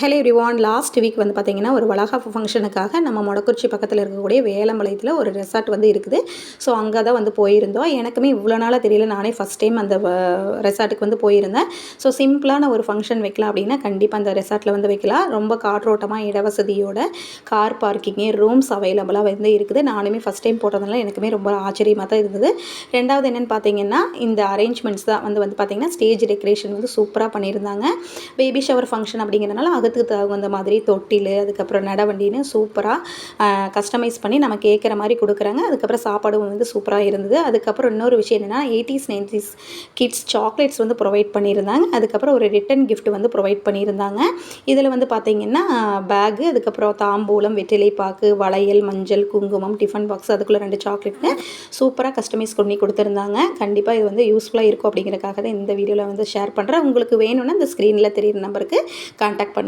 Hello ரிவான் last week வந்து பார்த்திங்கன்னா ஒரு வளகாப்பு ஃபங்க்ஷனுக்காக நம்ம மொடக்குறிச்சி பக்கத்தில் இருக்கக்கூடிய வேலம்பாளையத்தில் ஒரு ரெசார்ட் வந்து இருக்குது. ஸோ அங்கே தான் வந்து போயிருந்தோம். எனக்குமே இவ்வளோ நாளாக தெரியல. நானே ஃபஸ்ட் டைம் அந்த ரெசார்ட்டுக்கு வந்து போயிருந்தேன். ஸோ சிம்பிளான ஒரு ஃபங்க்ஷன் வைக்கலாம் அப்படின்னா கண்டிப்பாக அந்த ரெசார்ட்டில் வந்து வைக்கலாம். ரொம்ப காற்றோட்டமாக இடவசதியோட கார் பார்க்கிங்கு ரூம்ஸ் அவைலபிளாக வந்து இருக்குது. நானுமே ஃபஸ்ட் டைம் போட்டதுனால எனக்குமே ரொம்ப ஆச்சரியமாக தான் இருந்தது. ரெண்டாவது என்னென்னு பார்த்தீங்கன்னா இந்த அரேஞ்ச்மெண்ட்ஸ் தான் வந்து வந்து பார்த்திங்கன்னா ஸ்டேஜ் டெக்கரேஷன் வந்து சூப்பராக பண்ணியிருந்தாங்க. பேபி ஷவர் ஃபங்க்ஷன் அப்படிங்கிறதுனால முகத்துக்கு தகுந்த மாதிரி தொட்டில் அதுக்கப்புறம் நடவண்டின்னு சூப்பராக கஸ்டமைஸ் பண்ணி நம்ம கேட்குற மாதிரி கொடுக்குறாங்க. அதுக்கப்புறம் சாப்பாடும் வந்து சூப்பராக இருந்தது. அதுக்கப்புறம் இன்னொரு விஷயம் என்னென்னா எயிட்டிஸ் நைன்டிஸ் கிட்ஸ் சாக்லேட்ஸ் வந்து ப்ரொவைட் பண்ணியிருந்தாங்க. அதுக்கப்புறம் ஒரு ரிட்டன் கிஃப்ட் வந்து ப்ரொவைட் பண்ணியிருந்தாங்க. இதில் வந்து பார்த்திங்கன்னா பேகு அதுக்கப்புறம் தாம்பூலம் வெற்றிலை பாக்கு வளையல் மஞ்சள் குங்குமம் டிஃபன் பாக்ஸ் அதுக்குள்ளே ரெண்டு சாக்லேட்னு சூப்பராக கஸ்டமைஸ் பண்ணி கொடுத்துருந்தாங்க. கண்டிப்பாக இது வந்து யூஸ்ஃபுல்லாக இருக்கும் அப்படிங்கிறக்காக தான் இந்த வீடியோவில் வந்து ஷேர் பண்ணுறேன் உங்களுக்கு வேணும்னா இந்த ஸ்க்ரீனில் தெரியுற நம்பருக்கு கான்டாக்ட் பண்ணுங்கள்